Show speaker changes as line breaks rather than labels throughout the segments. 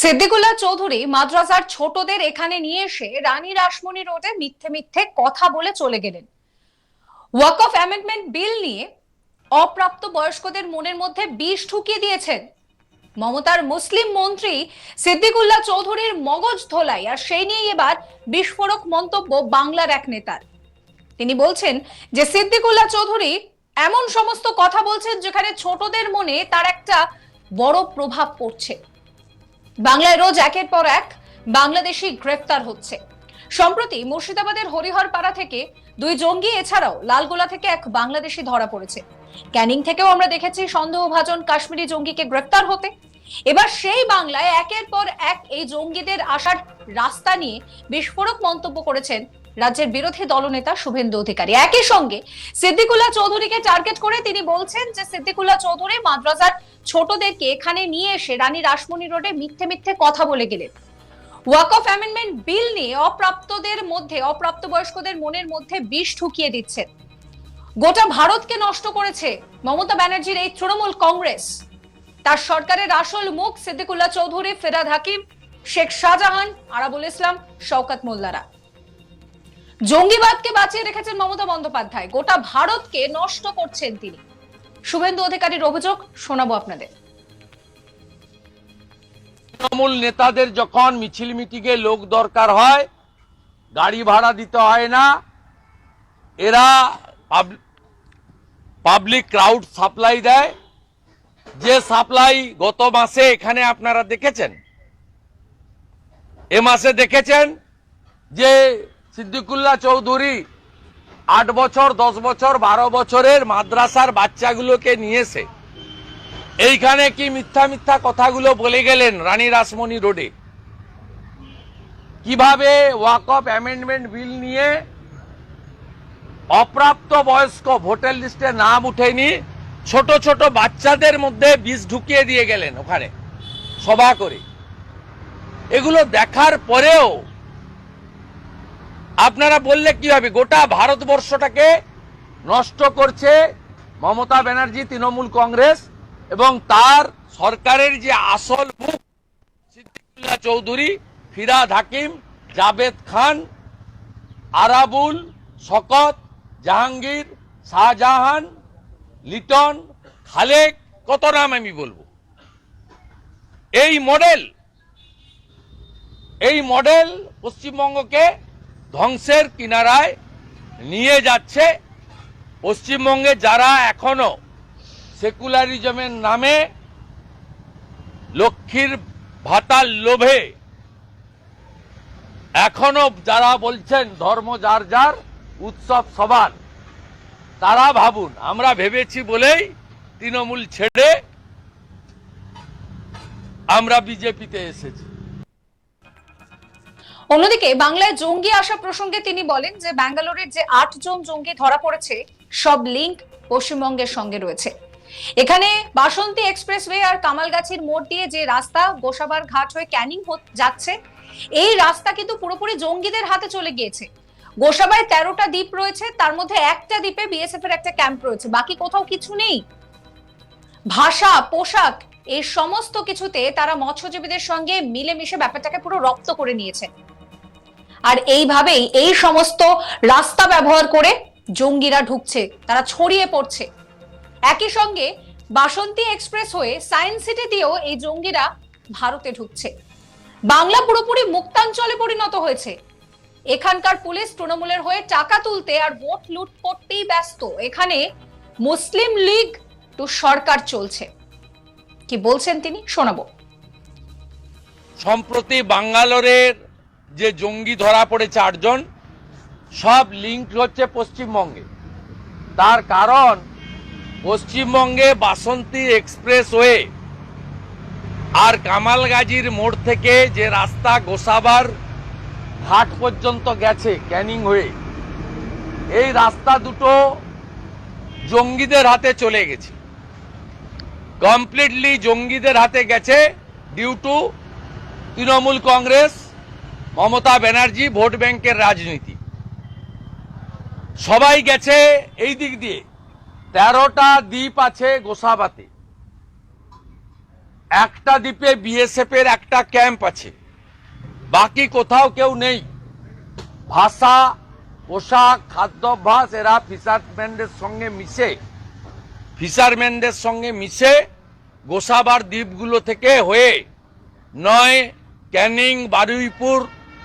সিদ্দিকুল্লাহ চৌধুরী মাদ্রাসার ছোটদের এখানে নিয়ে এসে রানী রাসমণি রোডে মিথ্যে মিথ্যে কথা বলে চলে গেলেন। ওয়াক অফ অ্যামেন্ডমেন্ট বিল নিয়ে অপ্রাপ্ত বয়স্কদের মনের মধ্যে বিষ ঢুকিয়ে দিয়েছেন। মমতার মুসলিম মন্ত্রী সিদ্দিকুল্লাহ চৌধুরীর মগজ ধোলাই আর সেই নিয়ে এবার বিস্ফোরক মন্তব্য বাংলার এক নেতার। তিনি বলছেন যে সিদ্দিকুল্লাহ চৌধুরী এমন সমস্ত কথা বলছেন যেখানে ছোটদের মনে তার একটা বড় প্রভাব পড়ছে। বাংলায় রোজ একের পর এক বাংলাদেশি গ্রেফতার হচ্ছে। সম্প্রতি মুর্শিদাবাদের হরিহরপাড়া থেকে দুই জঙ্গি, এছাড়াও লালগোলা থেকে এক বাংলাদেশি ধরা পড়েছে। ক্যানিং থেকেও আমরা দেখেছি সন্দেহভাজন কাশ্মীরি জঙ্গিকে গ্রেফতার হতে। এবার সেই বাংলায় একের পর এক এই জঙ্গিদের আসার রাস্তা নিয়ে বিস্ফোরক মন্তব্য করেছেন রাজ্যের বিরোধী দলনেতা শুভেন্দু অধিকারী। একই সঙ্গে সিদ্দিকুল্লাহ চৌধুরীকে টার্গেট করে তিনি বলছেন যে সিদ্দিকুল্লাহ চৌধুরী মাদ্রাসার ছোটদেরকে এখানে নিয়ে এসে রানী রাসমণি রোডে মিথ্যে মিথ্যে কথা বলে গেলেন। ওয়াক অফ অ্যামেন্ডমেন্ট বিল নিয়ে অপ্রাপ্তদের মধ্যে অপ্রাপ্ত বয়স্কদের মনের মধ্যে বিষ ঢুকিয়ে দিচ্ছেন। গোটা ভারতকে নষ্ট করেছে মমতা ব্যানার্জির এই তৃণমূল কংগ্রেস। তার সরকারের আসল মুখ সিদ্দিকুল্লাহ চৌধুরী, ফেরাদ হাকিম, শেখ শাহজাহান, আরাবুল ইসলাম, শওকাত মোল্লারা। জঙ্গিবাদকে বাঁচিয়ে রেখেছেন মমতা বন্দ্যোপাধ্যায়। গোটা ভারতকে নষ্ট করছেন তিনি। শুভেন্দু অধিকারীর অভিযোগ শোনাবো আপনাদের।
তৃণমূল নেতাদের যখন মিছিল মিটিংয়ে লোক দরকার হয়, গাড়ি ভাড়া দিতে হয় না, এরা পাবলিক ক্রাউড সাপ্লাই দেয়। যে সাপ্লাই গত মাসে এখানে আপনারা দেখেছেন, এ মাসে দেখেছেন যে সিদ্দিকুল্লাহ চৌধুরী আট বছর, দশ বছর, বারো বছরের মাদ্রাসার বাচ্চাগুলোকে নিয়েছে। এইখানে কি মিথ্যা মিথ্যা কথাগুলো বলে গেলেন রানী রাসমণি রোডে? কীভাবে ওয়াক অফ অ্যামেন্ডমেন্ট বিল নিয়ে অপ্রাপ্ত বয়স্ক ভোটার লিস্টে নাম উঠেনি, ছোট ছোট বাচ্চাদের মধ্যে বিষ ঢুকিয়ে দিয়ে গেলেন ওখানে সভা করে। এগুলো দেখার পরেও আপনারা বললে কি হবে? গোটা ভারতবর্ষটাকে নষ্ট করছে মমতা ব্যানার্জি, তৃণমূল কংগ্রেস এবং তার সরকারের যে আসল মুখ, সিদ্দিকুল্লাহ চৌধুরী, ফিরাদ হাকিম, জাবেদ খান, আরাবুল, শকত, জাহাঙ্গীর, শাহজাহান, লিটন, খালেক, কত নাম আমি বলব? এই মডেল এই মডেল পশ্চিমবঙ্গকে ধ্বংসের কিনারায় নিয়ে যাচ্ছে পশ্চিমবঙ্গে যারা এখনও সেকুলারিজমের নামে লক্ষ্মীর ভাতার লোভে এখনও যারা বলছেন ধর্ম যার যার, উৎসব সবার, তারা ভাবুন, আমরা ভেবেছি বলেই তৃণমূল ছেড়ে আমরা বিজেপিতে এসেছি।
অন্যদিকে বাংলায় জঙ্গি আসা প্রসঙ্গে তিনি বলেন যে ব্যাঙ্গালোরের যে আট জন জঙ্গি ধরা পড়েছে, সব লিঙ্ক পশ্চিমবঙ্গের সঙ্গে রয়েছে। এখানে বাসন্তী এক্সপ্রেসওয়ে আর কামালগাছির মোড় দিয়ে যে রাস্তা, গোসাবার ঘাট হয়ে ক্যানিং যাচ্ছে, এই রাস্তা কিন্তু পুরোপুরি জঙ্গিদের হাতে চলে গিয়েছে। গোসাবায় তেরোটা দ্বীপ রয়েছে, তার মধ্যে একটা দ্বীপে বিএসএফ এর একটা ক্যাম্প রয়েছে, বাকি কোথাও কিছু নেই। ভাষা, পোশাক এই সমস্ত কিছুতে তারা মৎস্যজীবীদের সঙ্গে মিলেমিশে ব্যাপারটাকে পুরো রপ্ত করে নিয়েছেন আর এইভাবেই এই সমস্ত রাস্তা ব্যবহার করে জঙ্গিরা ঢুকছে, তারা ছড়িয়ে পড়ছে। একই সঙ্গে বাসন্তী এক্সপ্রেস হয়ে সায়েন্স সিটি দিয়েও এই জঙ্গিরা ভারতে ঢুকছে। বাংলা পুরোপুরি মুক্তাঞ্চলে পরিণত হয়েছে। এখানকার পুলিশ তৃণমূলের হয়ে টাকা তুলতে আর ভোট লুট করতেই ব্যস্ত। এখানে মুসলিম লীগ টু সরকার চলছে। কি বলছেন তিনি? শোনাবো।
সম্প্রতি বাঙ্গালোরের যে জঙ্গি ধরা পড়েছে আটজন, সব লিঙ্ক হচ্ছে পশ্চিমবঙ্গে। তার কারণ, পশ্চিমবঙ্গে বাসন্তী এক্সপ্রেসওয়ে আর কামালগাজির মোড় থেকে যে রাস্তা গোসাবার ঘাট পর্যন্ত গেছে ক্যানিং হয়ে, এই রাস্তা দুটো জঙ্গিদের হাতে চলে গেছে। কমপ্লিটলি জঙ্গিদের হাতে গেছে due to Trinamool Congress. Mamata Banerjee vote ব্যাংকের রাজনীতি। সবাই গেছে এই দিক দিয়ে। তেরোটা দ্বীপ আছে গোসাবাতে। একটা দ্বীপে বিএসএফ এর একটা ক্যাম্প আছে। বাকি কোথাও কেউ নেই। ভাষা, পোশাক, খাদ্যাভ্যাস এরা ফিশারম্যানদের সঙ্গে মিশে, ফিশারম্যানদের সঙ্গে মিশে গোসাবার দ্বীপগুলো থেকে হয়ে নয় ক্যানিং, বারুইপুর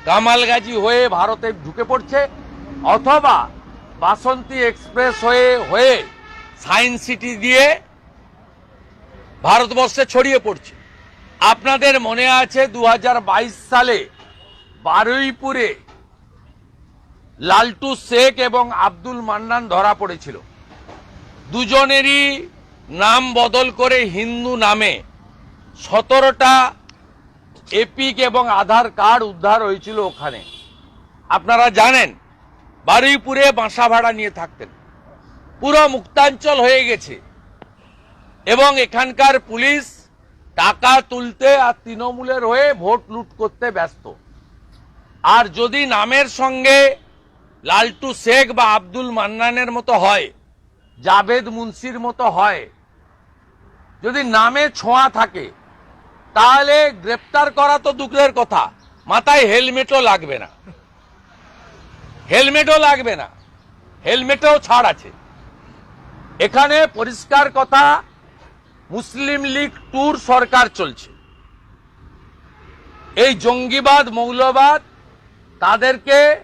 কামালগাজি হয়ে ভারতে ঢুকে পড়ছে, অথবা বাসন্তী এক্সপ্রেস হয়ে হয়ে সায়েন্স সিটি দিয়ে ভারতবর্ষে ছড়িয়ে পড়ছে। আপনাদের মনে আছে দু হাজার বাইশ সালে বারুইপুরে লালটু শেখ এবং আব্দুল মান্নান ধরা পড়েছিল। দুজনেরই নাম বদল করে হিন্দু নামে সতেরোটা এপিক এবং আধার কার্ড উদ্ধার হয়েছিল ওখানে। আপনারা জানেন, বারুইপুরে বাসা ভাড়া নিয়ে থাকতেন। পুরো মুক্তাঞ্চল হয়ে গেছে। এবং এখানকার পুলিশ টাকা তুলতে আর তৃণমূলের হয়ে ভোট লুট করতে ব্যস্ত। আর যদি নামের সঙ্গে লালটু শেখ বা আব্দুল মান্নানের মতো হয়, জাভেদ মুন্সির মতো হয়, যদি নামে ছোঁয়া থাকে তাহলে গ্রেপ্তার করা তো দুঃখের কথা। মাথায় হেলমেটও লাগবে না। হেলমেটও লাগবে না। হেলমেটেও ছাড় আছে। এখানে পরিষ্কার কথা, মুসলিম লীগ ট্যুর সরকার চলছে। এই জঙ্গিবাদ, মৌলবাদ তাদেরকে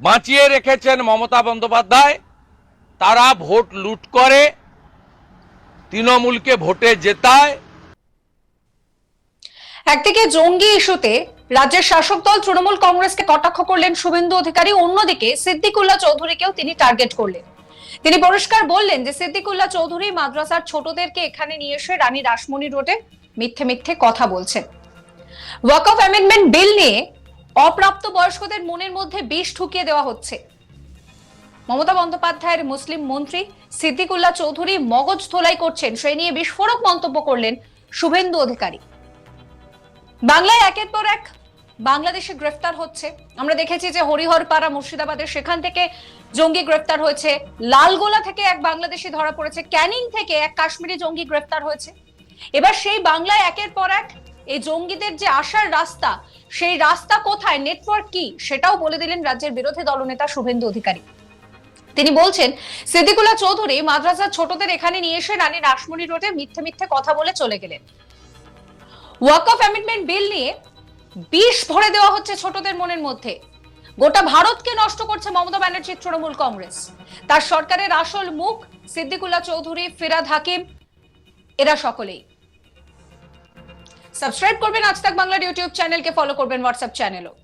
বাঁচিয়ে রেখেছেন মমতা বন্দ্যোপাধ্যায়। তারা ভোট লুট করে, তৃণমূলকে ভোটে জেতায়।
একদিকে জঙ্গি ইস্যুতে রাজ্যের শাসক দল তৃণমূল কংগ্রেসকে কটাক্ষ করলেন শুভেন্দু অধিকারী, অন্যদিকে সিদ্দিকুল্লাহ চৌধুরীকেও তিনি টার্গেট করলেন। তিনি পরিষ্কার বললেন যে সিদ্দিকুল্লাহ চৌধুরী মাদ্রাসার ছোটদেরকে এখানে নিয়ে এসে রানী রাসমণি রোডে মিথ্যে মিথ্যে কথা বলছেন। ওয়াক অফ অ্যামেন্ডমেন্ট বিল নিয়ে অপ্রাপ্ত বয়স্কদের মনের মধ্যে বিষ ঢুকিয়ে দেওয়া হচ্ছে। মমতা বন্দ্যোপাধ্যায়ের মুসলিম মন্ত্রী সিদ্দিকুল্লাহ চৌধুরী মগজ ধোলাই করছেন, সেই নিয়ে বিস্ফোরক মন্তব্য করলেন শুভেন্দু অধিকারী। বাংলায় একের পর এক বাংলাদেশে গ্রেফতার হচ্ছে। আমরা দেখেছি যে হরিহরপাড়া মুর্শিদাবাদের সেখান থেকে জঙ্গি গ্রেফতার হয়েছে। লালগোলা থেকে এক বাংলাদেশি ধরা পড়েছে। ক্যানিং থেকে এক কাশ্মীরি জঙ্গি গ্রেফতার হয়েছে। এবার সেই বাংলায় একের পর এক এই জঙ্গিদের যে আসার রাস্তা, সেই রাস্তা কোথায় নেটওয়ার্ক কি, সেটাও বলে দিলেন রাজ্যের বিরোধী দলনেতা শুভেন্দু অধিকারী। তিনি বলছেন, সিদ্দিকুল্লাহ চৌধুরী মাদ্রাসার ছোটদের এখানে নিয়ে এসে রানী রাসমণি রোডে মিথ্যে মিথ্যে কথা বলে চলে গেলেন। ওয়াক অফ অ্যামেন্ডমেন্ট বিল নিয়ে বিষ ভরে দেওয়া হচ্ছে ছোটদের মনের মধ্যে। গোটা ভারতকে নষ্ট করছে মমতা ব্যানার্জির তৃণমূল কংগ্রেস। তার সরকারের আসল মুখ সিদ্দিকুল্লাহ চৌধুরী, ফেরাদ হাকিম, এরা সকলেই। সাবস্ক্রাইব করবেন আজ তাক বাংলার ইউটিউব চ্যানেলকে ফলো করবেন হোয়াটসঅ্যাপ চ্যানেলও।